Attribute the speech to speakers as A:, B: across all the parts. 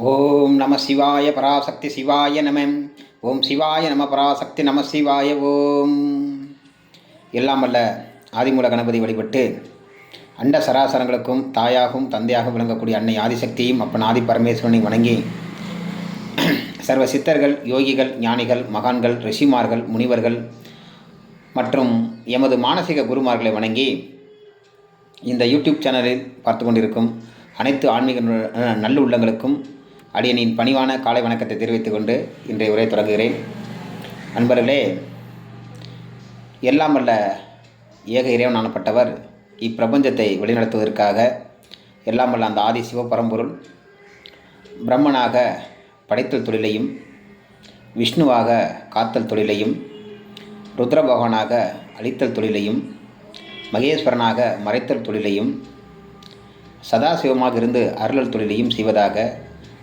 A: ஓம் நம சிவாய பராசக்தி சிவாய நம. ஓம் சிவாய நம பராசக்தி நம சிவாய ஓம். எல்லாம் வல்ல ஆதிமூல கணபதி வழிபட்டு அண்ட சராசரங்களுக்கும் தாயாகவும் தந்தையாக விளங்கக்கூடிய அன்னை ஆதிசக்தியும் அப்பன் ஆதி பரமேஸ்வரனை வணங்கி சர்வ சித்தர்கள் யோகிகள் ஞானிகள் மகான்கள் ரிஷிமார்கள் முனிவர்கள் மற்றும் எமது மானசீக குருமார்களை வணங்கி இந்த யூடியூப் சேனலில் பார்த்து கொண்டிருக்கும் அனைத்து ஆன்மீக நல்ல உள்ளங்களுக்கும் அடியனின் பணிவான காலை வணக்கத்தை தெரிவித்துக் கொண்டு இன்றைய உரை தொடங்குகிறேன். நண்பர்களே எல்லாம் வல்ல ஏக இறைவனானப்பட்டவர் இப்பிரபஞ்சத்தை வழிநடத்துவதற்காக எல்லாம் வல்ல அந்த ஆதி சிவபரம்பொருள் பிரம்மனாக படைத்தல் தொழிலையும் விஷ்ணுவாக காத்தல் தொழிலையும் ருத்ர பகவானாக அழித்தல் தொழிலையும் மகேஸ்வரனாக மறைத்தல் தொழிலையும் சதாசிவமாக இருந்து அருளல் தொழிலையும் செய்வதாக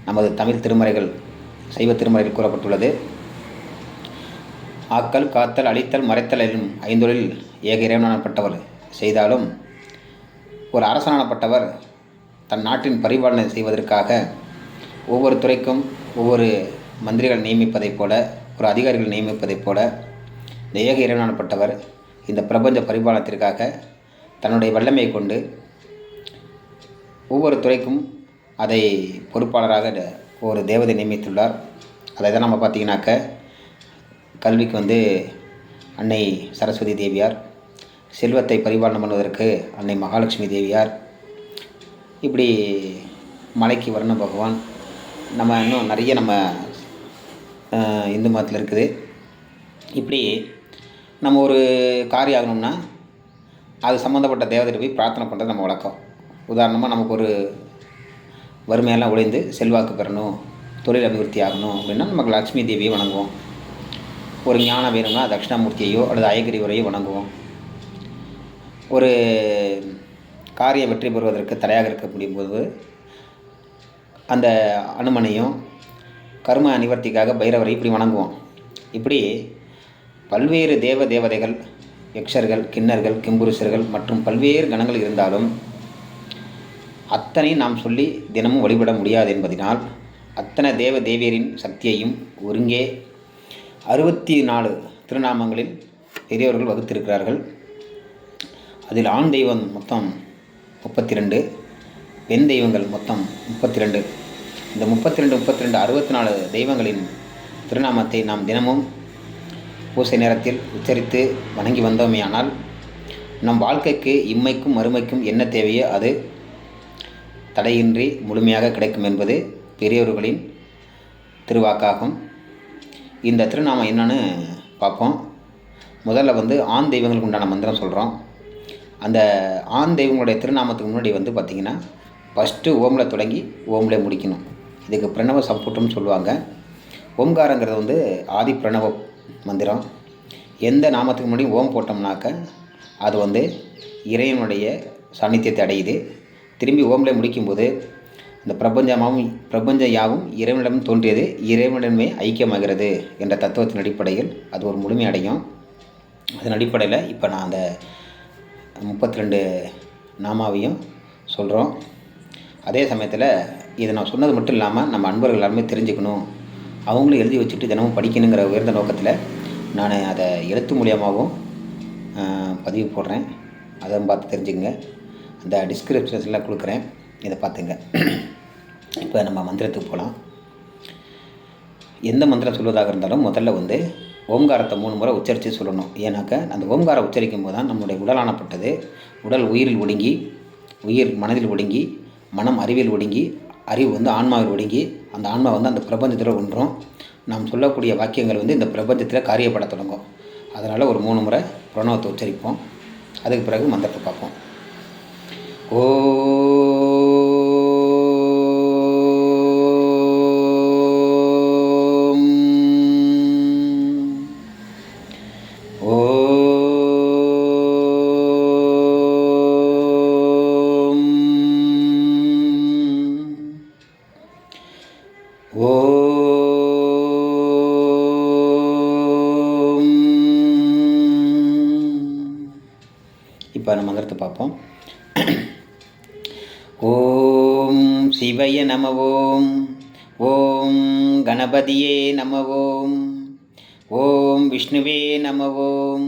A: நமது தமிழ் திருமறைகள் சைவ திருமறையில் கூறப்பட்டுள்ளது. ஆக்கல் காத்தல் அழித்தல் மறைத்தல் எனும் ஐந்தொழில் ஏக இறைவனானப்பட்டவர் செய்தாலும் ஒரு அரசனானப்பட்டவர் தன் நாட்டின் பரிபாலனை செய்வதற்காக ஒவ்வொரு துறைக்கும் ஒவ்வொரு மந்திரிகள் நியமிப்பதைப் போல ஒரு அதிகாரிகள் நியமிப்பதைப் போல இந்த ஏக இறைவனானப்பட்டவர் இந்த பிரபஞ்ச பரிபாலனத்திற்காக தன்னுடைய வல்லமையை கொண்டு ஒவ்வொரு துறைக்கும் அதை பொறுப்பாளராக ஒரு தேவதை நியமித்துள்ளார். அதை தான் நம்ம பார்த்தீங்கன்னாக்க கல்விக்கு வந்து அன்னை சரஸ்வதி தேவியார் செல்வத்தை பரிபாலனம் பண்ணுவதற்கு அன்னை மகாலட்சுமி தேவியார் இப்படி மலைக்கு வர்ண பகவான் நம்ம இன்னும் நிறைய நம்ம இந்து மதத்தில் இருக்குது. இப்படி நம்ம ஒரு காரியம் ஆகணும்னா அது சம்மந்தப்பட்ட தேவதைகிட்ட போய் பிரார்த்தனை பண்ணுறது நம்ம வழக்கம். உதாரணமாக நமக்கு ஒரு வறுமையெல்லாம் ஒழிந்து செல்வாக்கு பெறணும் தொழில் அபிவிருத்தி ஆகணும் அப்படின்னா நமக்கு லக்ஷ்மி தேவியை வணங்குவோம். ஒரு ஞானம் வேணும்னா தட்சிணாமூர்த்தியையோ அல்லது அயகிரிவரையோ வணங்குவோம். ஒரு காரியம் வெற்றி பெறுவதற்கு தடையாக இருக்கக்கூடிய போது அந்த அனுமனையும் கர்ம நிவர்த்திக்காக பைரவரை இப்படி வணங்குவோம். இப்படி பல்வேறு தேவ தேவதைகள் யக்ஷர்கள் கிண்ணர்கள் கிம்புருஷர்கள் மற்றும் பல்வேறு கணங்கள் இருந்தாலும் அத்தனை நாம் சொல்லி தினமும் வழிபட முடியாது என்பதனால் அத்தனை தேவ தேவியரின் சக்தியையும் ஒருங்கே அறுபத்தி நாலு திருநாமங்களில் பெரியவர்கள் வகுத்திருக்கிறார்கள். அதில் ஆண் தெய்வம் மொத்தம் முப்பத்தி ரெண்டு பெண் தெய்வங்கள் மொத்தம் முப்பத்தி ரெண்டு இந்த முப்பத்தி ரெண்டு முப்பத்தி ரெண்டு அறுபத்தி நாலு தெய்வங்களின் திருநாமத்தை நாம் தினமும் பூசை நேரத்தில் உச்சரித்து வணங்கி வந்தோமே ஆனால் நம் வாழ்க்கைக்கு இம்மைக்கும் மறுமைக்கும் என்ன தேவையோ அது தடையின்றி முழுமையாக கிடைக்கும் என்பது பெரியவர்களின் திருவாக்காகும். இந்த திருநாமம் என்னன்னு பார்ப்போம். முதல்ல வந்து ஆண் தெய்வங்களுக்கு உண்டான மந்திரம் சொல்கிறோம் அந்த ஆண் தெய்வங்களுடைய திருநாமத்துக்கு முன்னாடி வந்து பார்த்திங்கன்னா ஃபஸ்ட்டு ஓமில் தொடங்கி ஓமில் முடிக்கணும். இதுக்கு பிரணவ சம்புட்டம்னு சொல்லுவாங்க. ஓம்காரங்கிறது வந்து ஆதி பிரணவ மந்திரம். எந்த நாமத்துக்கு முன்னாடி ஓம் போட்டோம்னாக்க அது வந்து இறைவனுடைய சாநித்தியத்தை அடையுது. திரும்பி ஓமில் முடிக்கும்போது இந்த பிரபஞ்சமாகவும் பிரபஞ்சம் யாவும் இறைவனிடம் தோன்றியது இறைவனிடமே ஐக்கியமாகிறது என்ற தத்துவத்தின் அடிப்படையில் அது ஒரு முழுமை அடையும் அதன் அடிப்படையில் இப்போ நான் அந்த முப்பத்தி ரெண்டு நாமாவையும் சொல்கிறோம் அதே சமயத்தில் இதை நான் சொன்னது மட்டும் இல்லாமல் நம்ம அன்பர்கள் எல்லாருமே தெரிஞ்சுக்கணும். அவங்களும் எழுதி வச்சுட்டு தினமும் படிக்கணுங்கிற உயர்ந்த நோக்கத்தில் நான் அதை எழுத்து மூலியமாகவும் பதிவு போடுறேன். அதை பார்த்து தெரிஞ்சுக்கங்க. அந்த டிஸ்கிரிப்ஷன்ஸில் கொடுக்குறேன். இதை பார்த்துங்க. இப்போ நம்ம மந்திரத்துக்கு போகலாம் எந்த மந்திரம் சொல்வதாக இருந்தாலும் முதல்ல வந்து ஓம்காரத்தை மூணு முறை உச்சரித்து சொல்லணும். ஏன்னாக்க அந்த ஓம்காரம் உச்சரிக்கும் போது தான் நம்முடைய உடலானப்பட்டது உடல் உயிரில் ஒடுங்கி உயிர் மனதில் ஒடுங்கி மனம் அறிவில் ஒடுங்கி அறிவு வந்து ஆன்மாவில் ஒடுங்கி அந்த ஆன்மா வந்து அந்த பிரபஞ்சத்தில் ஒன்றும். நாம் சொல்லக்கூடிய வாக்கியங்கள் வந்து இந்த பிரபஞ்சத்தில் காரியப்பட தொடங்கும். அதனால் ஒரு மூணு முறை பிரணவத்தை உச்சரிப்போம். அதுக்கு பிறகு மந்திரத்தை பார்ப்போம். ஓம் ஓம் இப்போ நம்ம மந்திரத்தை பார்ப்போம். சிவய நம ஓம் ஓம் கணபதியே நம ஓம் ஓம் விஷ்ணுவே நம ஓம்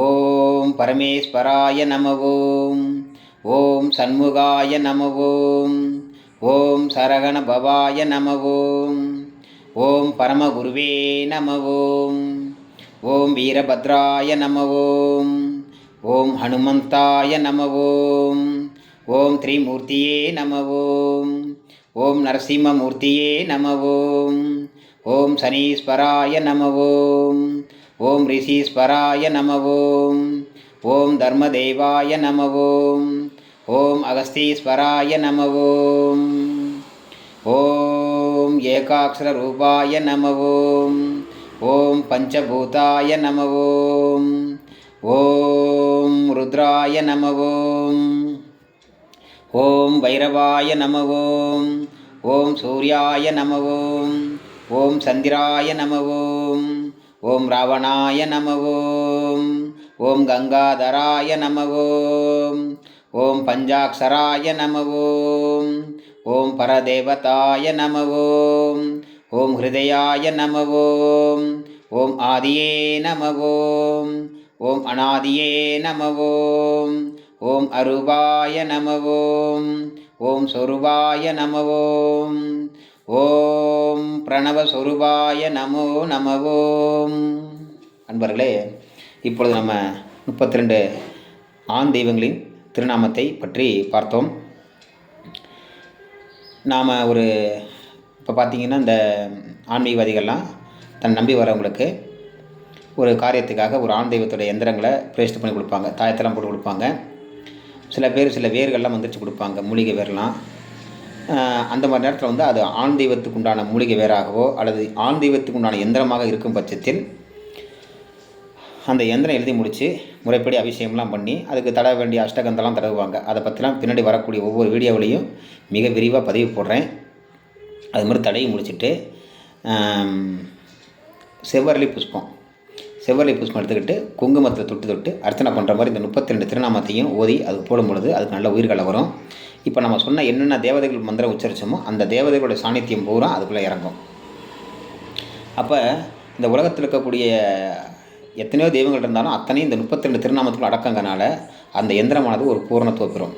A: ஓம் பரமேஸ்வராய நம ஓம் ஓம் சண்முகாய நம ஓம் ஓம் சரகண பவாய நம ஓம் ஓம் பரமகுருவே நம ஓம் ஓம் வீரபத்ராய நம ஓம் ஓம் ஹனுமந்தாய நம ஓம் ஓம் திரிமூர்த்தியே நம ஓம் ஓம் நரசிம்மமூர்த்தியே நம ஓம் ஓம் சனீஸ்வராய நம ஓம் ஓம் ரிஷீஸ்வராய நம ஓம் ஓம் தர்மதேவாய நம ஓம் ஓம் அகஸ்தீஸ்வராய நம ஓம் ஓம் ஏகாட்சரூபாய நம ஓம் ஓம் பஞ்சபூதாய நம ஓம் ஓம் ருத்ராய நம ஓம் ஓம் வைரவாய நமவோம் ஓம் சூர்யாய நமவோம் ஓம் சந்திராய நமவோம் ஓம் ராவணாய நமவோம் ஓம் கங்காதராய நமவோம் ஓம் ஓம் பஞ்சாட்சராய நம ஓம் பரதேவதாய நமவோம் ஓம் ஹிருதயாய நமவோம் ஓம் ஆதியே நமவோம் ஓம் ஓம் அநாதியே நம ஓம் அருவாய நமவோம் நம ஓம் ஓம் நமவோம் ஓம் பிரணவ பிரணவஸ்வரூபாய நமோ நமவோம் அன்பர்களே இப்பொழுது நம்ம முப்பத்தி ரெண்டு ஆண் தெய்வங்களின் திருநாமத்தை பற்றி பார்த்தோம். நாம் ஒரு இப்போ பார்த்தீங்கன்னா இந்த ஆன்மீகவாதிகள்லாம் தன் நம்பி வரவங்களுக்கு ஒரு காரியத்துக்காக ஒரு ஆண் தெய்வத்துடைய எந்திரங்களை பிரேஸ்ட் பண்ணி கொடுப்பாங்க தாயத்தெல்லாம் போட்டு கொடுப்பாங்க. சில பேர் சில வேர்கள்லாம் வந்துச்சு கொடுப்பாங்க மூலிகை வேர்லாம். அந்த மாதிரி நேரத்தில் வந்து அது ஆண் தெய்வத்துக்கு உண்டான மூலிகை வேராகவோ அல்லது ஆண் தெய்வத்துக்கு உண்டான எந்திரமாக இருக்கும் பட்சத்தில் அந்த எந்திரம் எழுதி முடித்து முறைப்படி அபிஷேகம்லாம் பண்ணி அதுக்கு தட வேண்டிய அஷ்டகந்தெல்லாம் தடவுவாங்க. அதை பற்றிலாம் பின்னாடி வரக்கூடிய ஒவ்வொரு வீடியோவிலையும் மிக விரிவாக பதிவு போடுறேன். அது மாதிரி தடவி முடிச்சுட்டு செவ்வரளி புஷ்பம். செவ்வரளி புஷ்பம் எடுத்துக்கிட்டு குங்குமத்தை தொட்டு தொட்டு அர்ச்சனை பண்ணுற மாதிரி இந்த முப்பத்தி ரெண்டு திருநாமத்தையும் ஓதி அதுக்கு போடும் பொழுது அதுக்கு நல்ல உயிர்களை வரும். இப்போ நம்ம சொன்ன என்னென்ன தேவதைகள் மந்திரம் உச்சரித்தோமோ அந்த தேவதைகளுடைய சாணித்தியம் பூரா அதுக்குள்ளே இறங்கும். அப்போ இந்த உலகத்தில் இருக்கக்கூடிய எத்தனையோ தெய்வங்கள் இருந்தாலும் அத்தனையும் இந்த முப்பத்தி ரெண்டு திருநாமத்துக்குள்ள அடக்கங்கனால அந்த எந்திரமானது ஒரு பூரணத்துவம் பெறும்.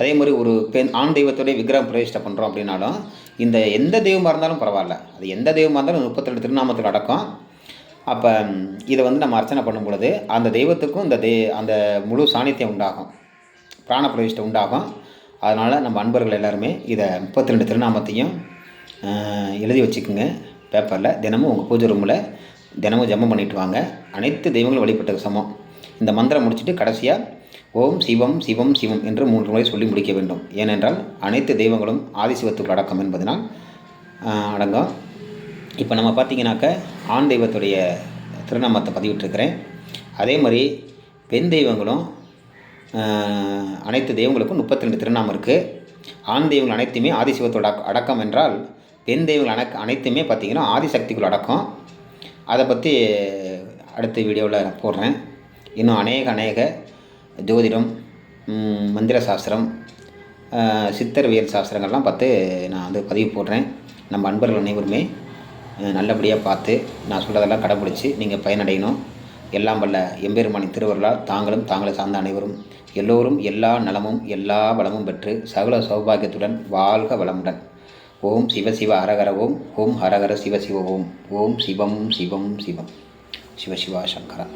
A: அதே மாதிரி ஒரு பெண் ஆண் தெய்வத்தோடைய விக்கிரகம் பிரதிஷ்டை பண்ணுறோம் அப்படின்னாலும் இந்த எந்த தெய்வமாக இருந்தாலும் பரவாயில்ல. அது எந்த தெய்வமாக இருந்தாலும் முப்பத்தி ரெண்டு திருநாமத்துக்கு அடக்கம். அப்போ இதை வந்து நம்ம அர்ச்சனை பண்ணும் பொழுது அந்த தெய்வத்துக்கும் இந்த தெய் அந்த முழு சாணித்தியம் உண்டாகும். பிராண பிரதிஷ்டை உண்டாகும். அதனால் நம்ம அன்பர்கள் எல்லாருமே இதை முப்பத்தி ரெண்டு திருநாமத்தையும் எழுதி வச்சுக்கோங்க. பேப்பரில் தினமும் உங்கள் பூஜை ரூமில் தினமும் ஜெபம் பண்ணிட்டு வாங்க. அனைத்து தெய்வங்களும் வழிபட்டது சமம். இந்த மந்திரம் முடிச்சுட்டு கடைசியாக ஓம் சிவம் சிவம் சிவம் என்று மூன்று முறை சொல்லி முடிக்க வேண்டும். ஏனென்றால் அனைத்து தெய்வங்களும் ஆதிசிவத்துக்கு அடக்கம் என்பதனால் அடங்கும். இப்போ நம்ம பார்த்தீங்கன்னாக்க ஆண் தெய்வத்துடைய திருநாமத்தை பதிவிட்டிருக்கிறேன். அதே மாதிரி பெண் தெய்வங்களும் அனைத்து தெய்வங்களுக்கும் முப்பத்தி ரெண்டு திருநாமம் இருக்குது ஆண் தெய்வங்கள் அனைத்துமே ஆதிசிவத்தோட அடக்கம் என்றால் பெண் தெய்வங்கள் அடக்க அனைத்துமே பார்த்திங்கன்னா ஆதிசக்திக்குள் அடக்கம். அதை பற்றி அடுத்த வீடியோவில் நான் போடுறேன். இன்னும் அநேக அநேக ஜோதிடம் மந்திர சாஸ்திரம் ஆஹ், சாஸ்திரங்கள்லாம் பார்த்து நான் வந்து பதிவு போடுறேன். நம்ம அன்பர்கள் அனைவருமே நல்லபடியாக பார்த்து நான் சொல்கிறதெல்லாம் கடைப்பிடிச்சி நீங்கள் பயனடையணும். எல்லாம் வல்ல எம்பெருமானின் திருவருளால் தாங்களும் தாங்களை சார்ந்த அனைவரும் எல்லோரும் எல்லா நலமும் எல்லா வளமும் பெற்று சகல சௌபாகியத்துடன் வாழ்க வளமுடன். ஓம் சிவ சிவ ஹரஹர ஓம் ஓம் ஹரஹர சிவ சிவ ஓம். ஓம் சிவம் சிவம் சிவம். சிவ சிவா சங்கரா.